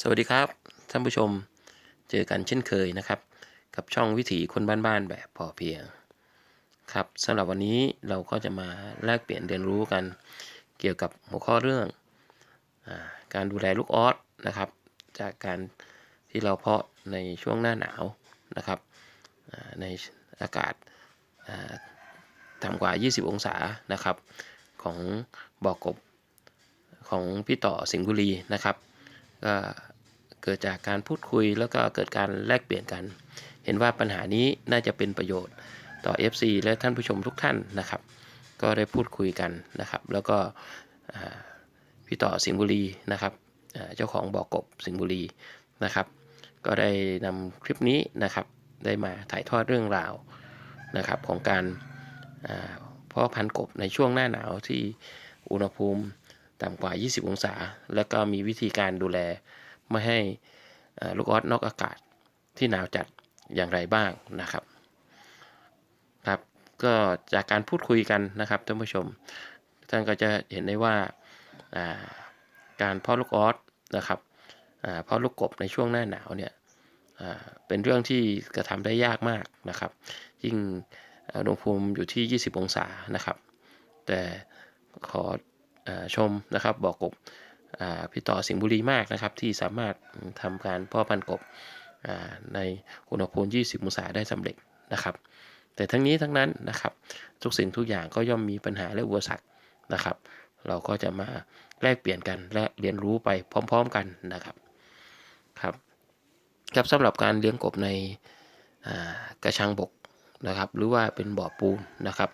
สวัสดีครับท่านผู้ชมเจอกันเช่นเคยนะครับ กับช่องวิถีคนบ้านๆแบบพอเพียง ครับสำหรับวันนี้เราก็จะมาแลกเปลี่ยนเรียนรู้กัน เกี่ยวกับหัวข้อเรื่องอการดูแลลูกออสนะครับ จากการที่เราเพาะในช่วงหน้าหนาวนะครับในอากาศต่ำกว่า 20 องศานะครับของบ่อกบของพี่ต่อสิงห์บุรีนะครับก็ เกิดจากการพูดคุยแล้วก็เกิดการแลกเปลี่ยนกัน เห็นว่าปัญหานี้น่าจะเป็นประโยชน์ต่อ FC และท่านผู้ชมทุกท่านนะครับ ก็ได้พูดคุยกันนะครับ แล้วก็พี่ต่อสิงห์บุรีนะครับเจ้าของบ่อกบสิงห์บุรีนะครับ ก็ได้นำคลิปนี้นะครับ ได้มาถ่ายทอดเรื่องราวนะครับของการอ่าเพาะพันธุ์กบในช่วงหน้าหนาวที่อุณหภูมิต่ำกว่า 20 องศา แล้วก็มีวิธีการดูแล ไม่ให้ลูกออสนอกอากาศที่หนาวจัดอย่างไรบ้างนะครับครับ ก็จากการพูดคุยกันนะครับท่านผู้ชม ท่านก็จะเห็นได้ว่าการเพาะลูกออสนะครับอ่าเพาะลูกกบในช่วงหน้าหนาวเนี่ยเป็นเรื่องที่กระทำได้ยากมากนะครับ ยิ่งอุณหภูมิอยู่ที่ 20 องศานะครับ แต่ขออชมนะครับบอกกบ พี่ต่อสิงห์บุรีมากนะครับ ที่สามารถทำการพ่อพันกบอ่าในอุณหภูมิ 20 องศาได้สำเร็จนะครับ แต่ทั้งนี้ทั้งนั้นนะครับ ทุกสิ่งทุกอย่างก็ย่อมมีปัญหาและอุปสรรคนะครับ เราก็จะมาแลกเปลี่ยนกันและเรียนรู้ไปพร้อม ๆกันนะครับครับครับสำหรับการเลี้ยงกบในกระชังบกนะครับ หรือว่าเป็นบ่อปูนนะครับ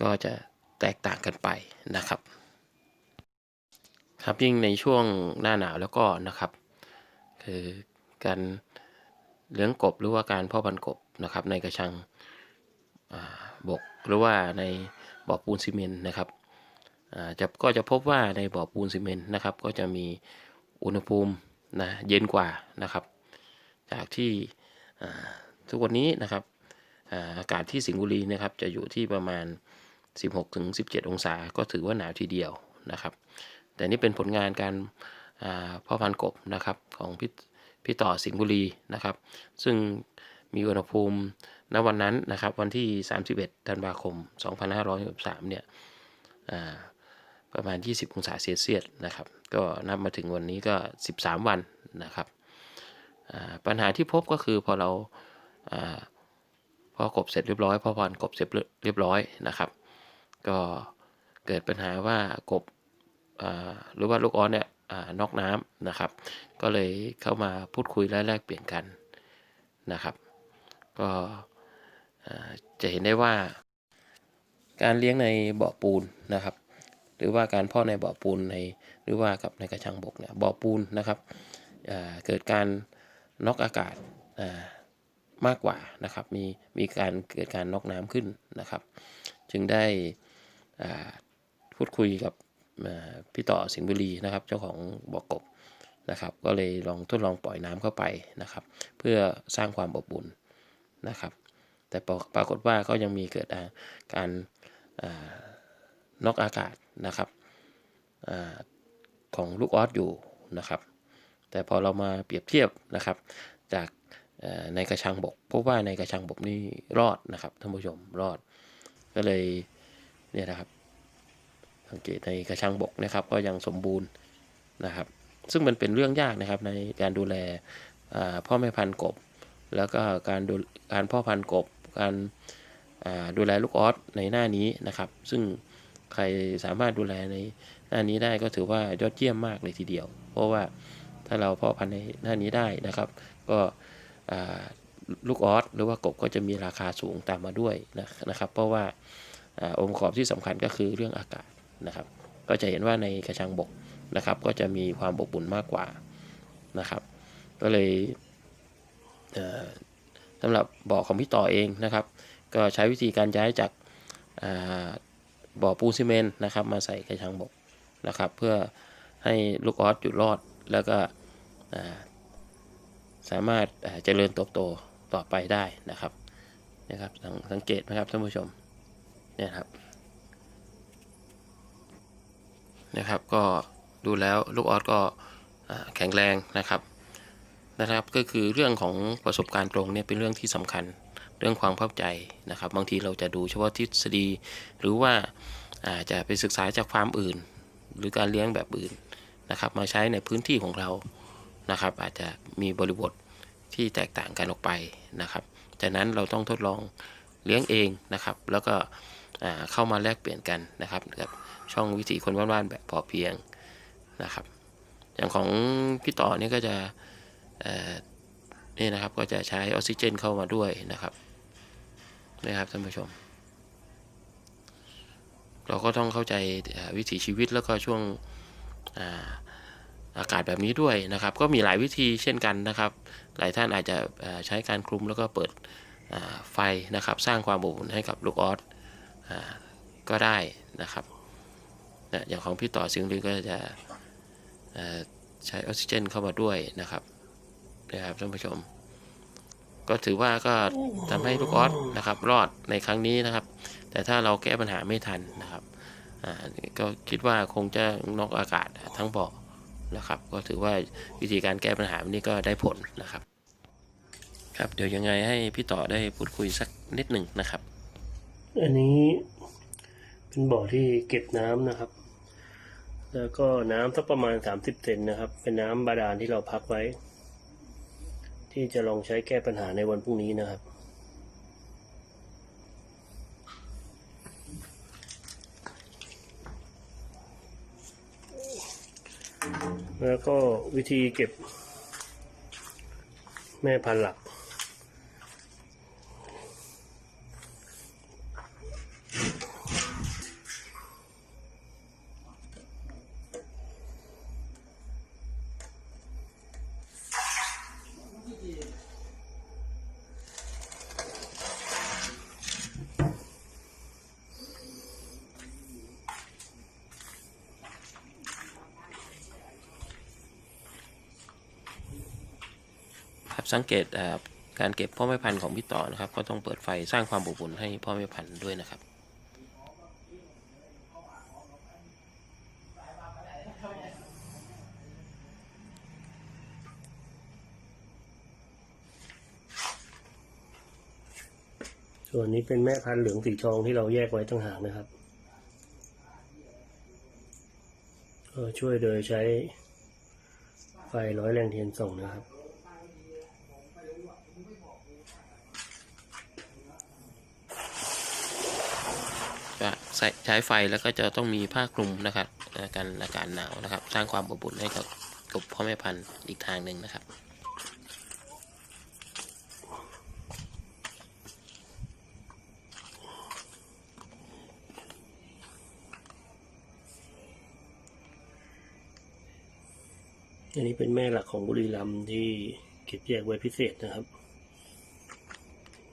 ก็จะแตกต่างกันไปนะครับ ครับยิ่งในช่วงหน้าหนาวแล้วก็นะครับ คือการเลี้ยงกบหรือว่าการพาะพันกบนะครับ ในกระชังบกหรือว่าในบ่อปูนซีเมนต์นะครับจะก็จะพบว่าในบ่อปูนซีเมนต์นะครับ ก็จะมีอุณหภูมินะเย็นกว่านะครับ จากที่ทุกวันนี้นะครับอากาศที่สิงห์บุรีนะครับ จะอยู่ที่ประมาณ 16ถึง17 องศา ก็ถือว่าหนาวทีเดียวนะครับ แต่นี่เป็นผลงานการพ่อพันกบนะครับของพี่พี่ต่อสิงห์บุรีนะครับ ซึ่งมีอุณหภูมิณวันนั้นนะครับ วันที่ 31ธันวาคม 2563เนี่ยอ่าประมาณ 20 องศาเซลเซียสนะครับ ก็นับมาถึงวันนี้ก็ 13 วันนะครับปัญหาที่พบก็คือพอเราอ่าพอกบเสร็จเรียบร้อยพอพันกบเสร็จเรียบร้อยนะครับ ก็เกิดปัญหาว่ากบ หรือว่าลูกออสเนี่ยอนอกน้ำนะครับ ก็เลยเข้ามาพูดคุยและแลกเปลี่ยนกันนะครับ ก็จะเห็นได้ว่า การเลี้ยงในบ่อปูนนะครับ หรือว่าการพาะในบ่อปูนในหรือว่ากับในกระชังบกเนี่ยบ่อปูนนะครับเกิดการน็อกอากาศมากกว่านะครับ มีมีการเกิดการน็อกน้ำขึ้นนะครับ จึงได้พูดคุยกับ พี่ต่อสิงห์บุรีนะครับ เจ้าของบ่อกบนะครับ ก็เลยลองทดลองปล่อยน้ำเข้าไปนะครับ เพื่อสร้างความอบอุ่นนะครับ แต่ปรากฏว่าก็ยังมีเกิดการนอกอากาศนะครับอของลูกออสอยู่นะครับ แต่พอเรามาเปรียบเทียบนะครับ จากในกระชังบกพบว่าในกระชังบกนี่รอดนะครับท่านผู้ชมรอด ก็เลยเนี่ยนะครับ สังเกตในกระชังบกนะครับ ก็ยังสมบูรณ์นะครับ ซึ่งมันเป็นเรื่องยากนะครับในการดูแลพ่อแม่พันธุ์กบ แล้วก็การดูการพ่อพันธุ์กบ การดูแลลูกออสในหน้านี้นะครับ ซึ่งใครสามารถดูแลในหน้านี้ได้ก็ถือว่ายอดเยี่ยมมากเลยทีเดียว เพราะว่าถ้าเราพาะพันธุ์ในหน้านี้ได้นะครับ ก็ลูกออสหรือว่ากบก็จะมีราคาสูงตามมาด้วยนะครับ เพราะว่าอาองค์ประกอบที่สำคัญก็คือเรื่องอากาศ นะครับ ก็จะเห็นว่าในกระชังบกนะครับ ก็จะมีความอบอุ่นมากกว่านะครับ ก็เลยเสำหรับบ่อของพี่ต่อเองนะครับ ก็ใช้วิธีการย้ายจากาบ่อปูนซีเมนต์นะครับ มาใส่กระชังบกนะครับ เพื่อให้ลูกออสอยู่รอดแล้วก็าสามารถเจริญเติบโตต่อไปได้นะครับนะครับสังสังเกตนะครับท่านผู้ชมเนี่ยครับ นะครับ ก็ดูแล้วลูกออสก็แข็งแรงนะครับนะครับ ก็คือเรื่องของประสบการณ์ตรงเนี่ยเป็นเรื่องที่สำคัญเรื่องความเข้าใจนะครับ บางทีเราจะดูเฉพาะทฤษฎี หรือว่าอาจจะไปศึกษาจากฟาร์มอื่น หรือการเลี้ยงแบบอื่นนะครับ มาใช้ในพื้นที่ของเรานะครับ อาจจะมีบริบทที่แตกต่างกันออกไปนะครับจากนั้นเราต้องทดลองเลี้ยงเองนะครับ แล้วก็เข้ามาแลกเปลี่ยนกันนะครับ ช่องวิถีคนบ้านๆแบบพอเพียงนะครับ อย่างของพี่ต่อนี่ก็จะนี่นะครับก็จะใช้ออกซิเจนเข้ามาด้วยนะครับนะครับท่านผู้ชม เราก็ต้องเข้าใจวิถีชีวิตแล้วก็ช่วงอาอากาศแบบนี้ด้วยนะครับ ก็มีหลายวิธีเช่นกันนะครับ หลายท่านอาจจะใช้การคลุมแล้วก็เปิดไฟนะครับ สร้างความอบอุ่นให้กับลูกออสก็ได้นะครับ นะอย่างของพี่ต่อสิงห์ลือก็จะใช้ออกซิเจนเข้ามาด้วยนะครับนะครับท่านผู้ชม ก็ถือว่าก็ทำให้ลูกออสนะครับ รอดในครั้งนี้นะครับ แต่ถ้าเราแก้ปัญหาไม่ทันนะครับก็คิดว่าคงจะนอกอากาศทั้งบ่อนะครับ ก็ถือว่าวิธีการแก้ปัญหานี้ก็ได้ผลนะครับ ครับเดี๋ยวยังไงให้พี่ต่อได้พูดคุยสักนิดหนึ่งนะครับ อันนี้เป็นบ่อที่เก็บน้ำนะครับ แล้วก็น้ำสักประมาณสามสิบเซนนะครับ เป็นน้ำบาดาลที่เราพักไว้ ที่จะลองใช้แก้ปัญหาในวันพรุ่งนี้นะครับ แล้วก็วิธีเก็บแม่พันธุ์หลัก ครับสังเกตการเก็บพ่อแม่พันธุ์ของพี่ต่อนะครับ ก็ต้องเปิดไฟสร้างความอบอุ่นให้พ่อแม่พันธุ์ด้วยนะครับส่วนนี้เป็นแม่พันธุ์เหลืองสีทองที่เราแยกไว้ต่างหากนะครับก็ช่วยโดยใช้ไฟร้อยแรงเทียนส่องนะครับ ก็ ใช้ไฟแล้วก็จะต้องมีผ้าคลุมนะครับกันอากาศหนาวนะครับ สร้างความอบอุ่นให้กับกบพ่อแม่พันธุ์อีกทางหนึ่งนะครับอันนี้เป็นแม่หลักของบุรีรัมที่เก็บแยกไว้พิเศษนะครับ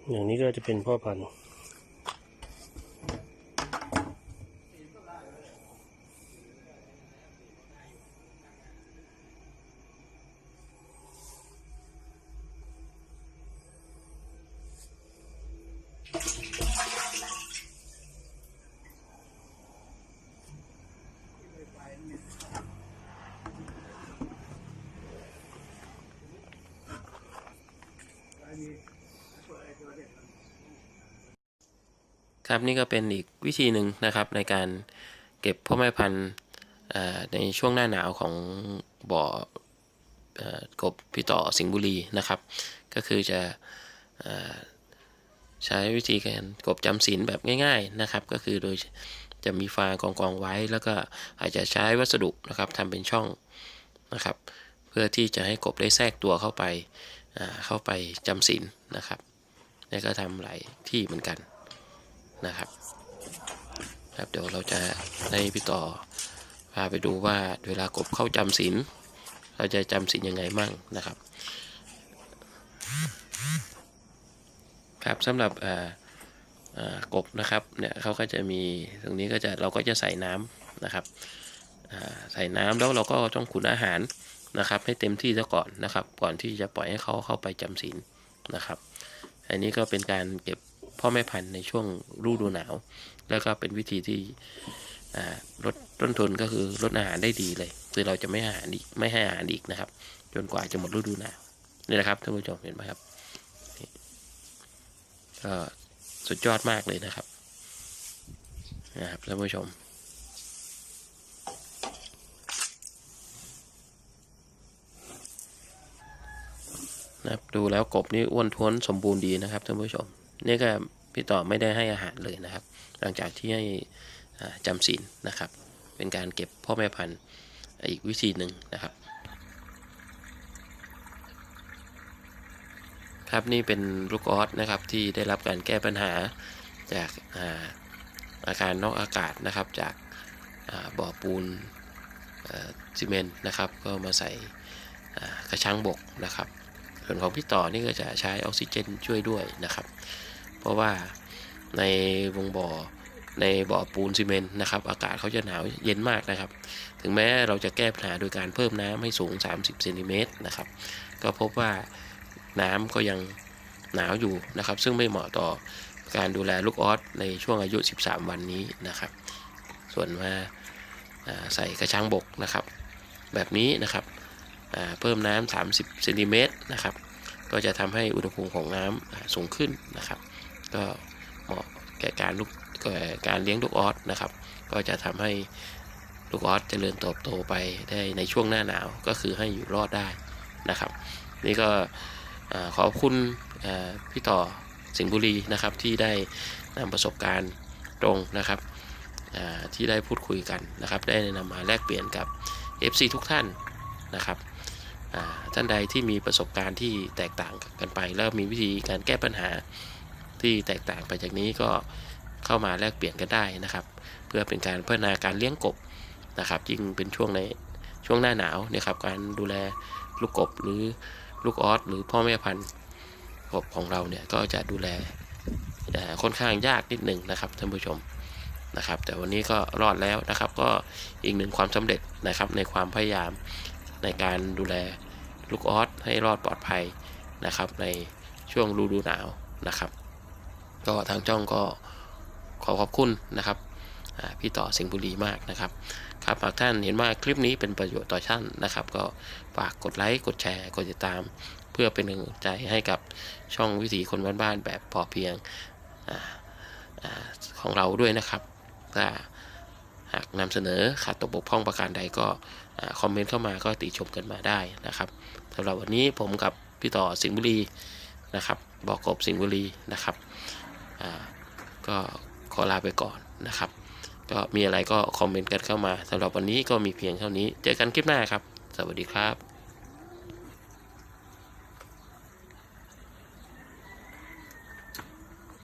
อย่างนี้ก็จะเป็นพ่อพันธุ์ ครับนี่ก็เป็นอีกวิธีหนึ่งนะครับในการเก็บพ่อแม่พันธุ์ในช่วงหน้าหนาวของบ่อกบพี่ต่อสิงห์บุรีนะครับ ก็คือจะอใช้วิธีการกบจำศีลแบบง่าย ๆนะครับ ก็คือโดยจะมีฟางกองกองไว้ แล้วก็อาจจะใช้วัสดุนะครับทำเป็นช่องนะครับ เพื่อที่จะให้กบได้แทรกตัวเข้าไปเข้าไปจำศีลนะครับแล้วก็ทำหลายที่เหมือนกัน นะครับ ครับเดี๋ยวเราจะให้พี่ต่อพาไปดูว่าเวลากบเข้าจำศีลเราจะจำศีลยังไงมั่งนะครับ ครับสำหรับอ่ากบนะครับเนี่ยเขาก็จะมีตรงนี้ก็จะเราก็จะใส่น้ำนะครับใส่น้ำแล้วเราก็ต้องขุนอาหารนะครับ ให้เต็มที่ซะก่อนนะครับ ก่อนที่จะปล่อยให้เขาเข้าไปจำศีลนะครับ อันนี้ก็เป็นการเก็บ พ่อแม่พันธุ์ในช่วงฤดูหนาว แล้วก็เป็นวิธีที่ลดต้นทุนก็คือลดอาหารได้ดีเลย คือเราจะไม่ให้อาหารอีกไม่ให้อาหารอีกนะครับ จนกว่าจะหมดฤดูหนาวนี่นะครับท่านผู้ชมเห็นไหมครับก็สุดยอดมากเลยนะครับนะครับท่านผู้ชมนะครับดูแล้วกบนี่อ้วนท้วนสมบูรณ์ดีนะครับท่านผู้ชม นี่ก็พี่ต่อไม่ได้ให้อาหารเลยนะครับ หลังจากที่ให้จำศีลนะครับ เป็นการเก็บพ่อแม่พันธุ์อีกวิธีหนึ่งนะครับ ครับนี่เป็นลูกออสนะครับที่ได้รับการแก้ปัญหาจากอาอาการนอกอากาศนะครับจากาบ่อปูนซีเมนต์นะครับ ก็มาใส่กระชังบกนะครับ ส่วนของพี่ต่อนี่ก็จะใช้ออกซิเจนช่วยด้วยนะครับ เพราะว่าในวงบ่อในบ่อปูนซีเมนต์นะครับ อากาศเขาจะหนาวเย็นมากนะครับ ถึงแม้เราจะแก้ปัญหาโดยการเพิ่มน้ำให้สูง 30เซนติเมตรนะครับ ก็พบว่าน้ำก็ยังหนาวอยู่นะครับ ซึ่งไม่เหมาะต่อการดูแลลูกออสในช่วงอายุ 13 วันนี้นะครับ ส่วนมาอ่าใส่กระชังบกนะครับ แบบนี้นะครับเพิ่มน้ำ30เซนติเมตรนะครับ ก็จะทำให้อุณหภูมิของน้ำอ่าสูงขึ้นนะครับ ก็เหมาะแก่การลูกการเลี้ยงลูกออสนะครับ ก็จะทำให้ลูกออสเจริญเติบโตไปได้ในช่วงหน้าหนาวก็คือให้อยู่รอดได้นะครับ นี่ก็ขอบคุณพี่ต่อสิงห์บุรีนะครับที่ได้นำประสบการณ์ตรงนะครับที่ได้พูดคุยกันนะครับ ได้นำมาแลกเปลี่ยนกับ FC ทุกท่านนะครับท่านใดที่มีประสบการณ์ที่แตกต่างกันไป แล้วมีวิธีการแก้ปัญหา ที่แตกต่างไปจากนี้ก็เข้ามาแลกเปลี่ยนกันได้นะครับ เพื่อเป็นการพัฒนาการเลี้ยงกบนะครับยิ่งเป็นช่วงในช่วงหน้าหนาวนะครับการดูแลลูกกบหรือลูกออสหรือพ่อแม่พันธุ์กบของเราเนี่ยก็จะดูแลค่อนข้างยากนิดหนึ่งนะครับท่านผู้ชมนะครับ แต่วันนี้ก็รอดแล้วนะครับ ก็อีกหนึ่งความสำเร็จนะครับในความพยายามในการดูแลลูกออสให้รอดปลอดภัยนะครับ ในช่วงฤดูหนาวนะครับ ก็ทางจ้องก็ขอขอบคุณนะครับพี่ต่อสิงห์บุรีมากนะครับครับหากท่านเห็นว่าคลิปนี้เป็นประโยชน์ต่อท่านนะครับ ก็ฝากกดไลค์กดแชร์กดติดตาม เพื่อเป็นกำลังใจให้กับช่องวิถีคนบ้านๆแบบพอเพียงออของเราด้วยนะครับถ้าหากนำเสนอขาดตกบกพร่องประการใดก็คอมเมนต์เข้ามาก็ติชมกันมาได้นะครับสำหรับวันนี้ผมกับพี่ต่อสิงห์บุรีนะครับบอกกบสิงห์บุรีนะครับ ก็ขอลาไปก่อนนะครับ ก็มีอะไรก็คอมเมนต์กันเข้ามาสำหรับวันนี้ก็มีเพียงเท่านี้ เจอกันคลิปหน้าครับ สวัสดีครับ